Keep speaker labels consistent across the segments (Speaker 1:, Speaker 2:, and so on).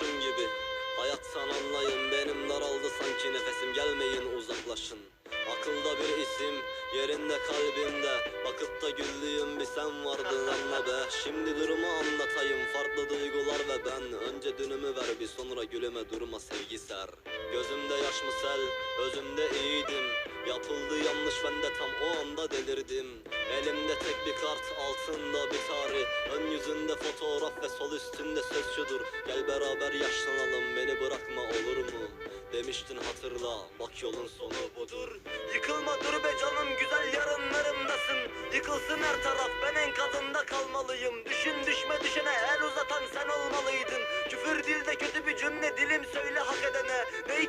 Speaker 1: taşın gibi. Hayat sananlayın benim daraldı sanki nefesim. Gelmeyin uzaklaşın. Akılda bir isim yerinde kalbimde. Bakıp da güldüğüm bir sen vardın anla be. Şimdi durumu anlatayım farklı duygular ve ben. Önce dünümü ver bir sonra gülüme durma sevgi ser. Gözümde yaş mı sel özümde iyiydim Yapıldı yanlış ben de tam o anda delirdim. Elimde tek bir tarih Ön yüzünde fotoğraf ve sol üstünde söz şudur. Gel beraber yaşlanalım beni bırakma olur mu? Demiştin hatırla bak yolun sonu budur. Yıkılma dur be canım güzel yarınlarımdasın. Yıkılsın her taraf ben enkazında kalmalıyım. Düşün düşme düşene el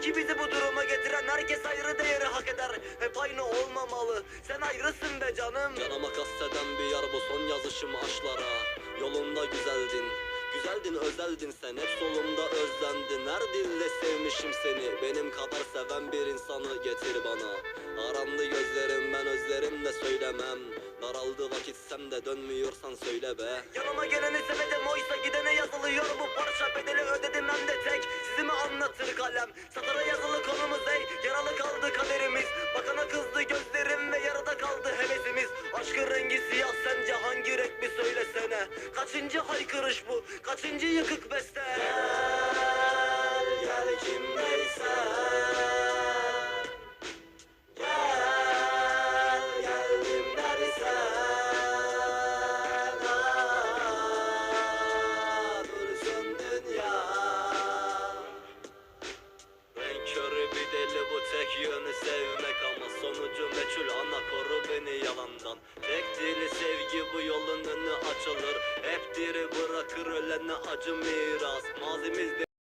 Speaker 1: Belki bizi bu duruma getiren herkes ayrı değeri hak eder. Hep aynı olmamalı. Sen ayrısın be canım. Canıma kasteden bir yer bu son yazışım aşklara Yolunda güzeldin. Güzeldin özeldin sen. Hep solumda özlendin. Her dille sevmişim seni. Benim kadar seven bir insanı getir bana. Arandı gözlerim ben özlerimle söylemem Daraldı vakit sen de dönmüyorsan söyle be. Yanıma geleni sevedim oysa gidene yazılıyor bu parça. Bedeli ödedim hem de tek. Sizi mi anlatır kalem? Satıra yazılı konumuz ey. Yaralı kaldı kaderimiz. Bakana kızdı gözlerim ve yarıda kaldı hevesimiz. Aşkın rengi siyah sence hangi renk bir söylesene? Kaçıncı haykırış bu? Kaçıncı yıkık beste Sonucu meçhul ana koru beni yalandan. Tek dili sevgi bu yolun önü açılır. Hep diri bırakır ölene acı miras. Mazimizde